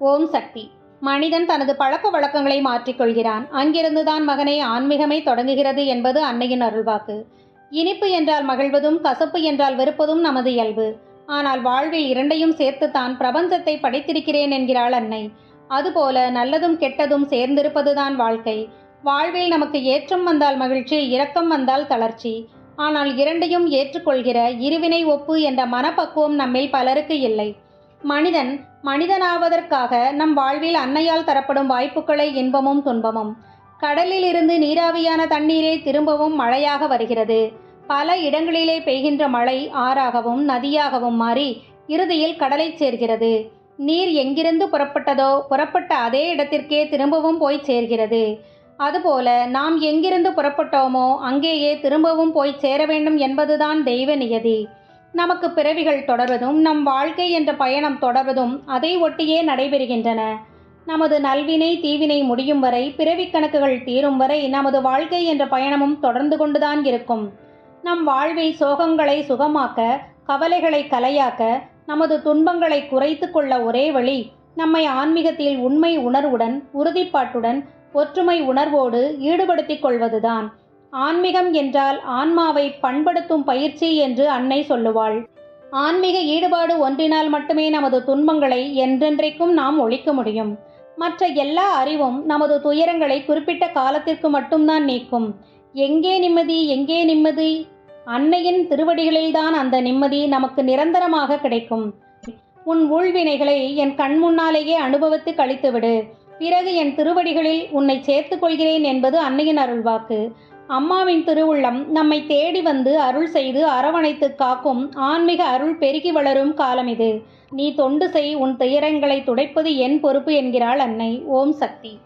ஓம் சக்தி. மனிதன் தனது பழக்க வழக்கங்களை மாற்றிக்கொள்கிறான் அங்கிருந்துதான் மகனே ஆன்மீகமே தொடங்குகிறது என்பது அன்னையின் அருள்வாக்கு. இனிப்பு என்றால் மகிழ்வதும் கசப்பு என்றால் வெறுப்பதும் நமது இயல்பு. ஆனால் வாழ்வில் இரண்டையும் சேர்த்துத்தான் பிரபஞ்சத்தை படைத்திருக்கிறேன் என்கிறாள் அன்னை. அதுபோல நல்லதும் கெட்டதும் சேர்ந்திருப்பதுதான் வாழ்க்கை. வாழ்வில் நமக்கு ஏற்றம் வந்தால் மகிழ்ச்சி இரக்கம் வந்தால் தளர்ச்சி. ஆனால் இரண்டையும் ஏற்றுக்கொள்கிற இருவினை ஒப்பு என்ற மனப்பக்குவம் நம்மில் பலருக்கு இல்லை. மனிதன் மனிதனாவதற்காக நம் வாழ்வில் அன்னையால் தரப்படும் வாய்ப்புகளை இன்பமும் துன்பமும். கடலில் இருந்து நீராவியான தண்ணீரே திரும்பவும் மழையாக வருகிறது. பல இடங்களிலே பெய்கின்ற மழை ஆறாகவும் நதியாகவும் மாறி இறுதியில் கடலைச் சேர்கிறது. நீர் எங்கிருந்து புறப்பட்டதோ புறப்பட்ட அதே இடத்திற்கே திரும்பவும் போய் சேர்கிறது. அதுபோல நாம் எங்கிருந்து புறப்பட்டோமோ அங்கேயே திரும்பவும் போய் சேர வேண்டும் என்பதுதான் தெய்வ நியதி. நமக்கு பிறவிகள் தொடர்வதும் நம் வாழ்க்கை என்ற பயணம் தொடர்வதும் அதை ஒட்டியே நடைபெறுகின்றன. நமது நல்வினை தீவினை முடியும் வரை பிறவிக் கணக்குகள் தீரும் வரை நமது வாழ்க்கை என்ற பயணமும் தொடர்ந்து கொண்டுதான் இருக்கும். நம் வாழ்வை சோகங்களை சுகமாக்க கவலைகளை கலையாக்க நமது துன்பங்களை குறைத்து கொள்ள ஒரே வழி நம்மை ஆன்மீகத்தில் உண்மை உணர்வுடன் உறுதிப்பாட்டுடன் ஒற்றுமை உணர்வோடு ஈடுபடுத்திக் கொள்வதுதான். ஆன்மீகம் என்றால் ஆன்மாவை பண்படுத்தும் பயிற்சி என்று அன்னை சொல்லுவாள். ஆன்மீக ஈடுபாடு ஒன்றினால் மட்டுமே நமது துன்பங்களை என்றென்றைக்கும் நாம் ஒழிக்க முடியும். மற்ற எல்லா அறிவும் நமது துயரங்களை குறிப்பிட்ட காலத்திற்கு மட்டும்தான் நீக்கும். எங்கே நிம்மதி எங்கே நிம்மதி? அன்னையின் திருவடிகளில்தான் அந்த நிம்மதி நமக்கு நிரந்தரமாக கிடைக்கும். உன் உள்வினைகளை என் கண் முன்னாலேயே அனுபவித்து கழித்துவிடு. பிறகு என் திருவடிகளில் உன்னை சேர்த்துக் கொள்கிறேன் என்பது அன்னையின் அருள்வாக்கு. அம்மாவின் திருவுள்ளம் நம்மை தேடி வந்து அருள் செய்து அரவணைத்து காக்கும் ஆன்மீக அருள் பெருகி வளரும் காலம் இது. நீ தொண்டு செய் உன் துயரங்களை துடைப்பது என் பொறுப்பு என்கிறாள் அன்னை. ஓம் சக்தி.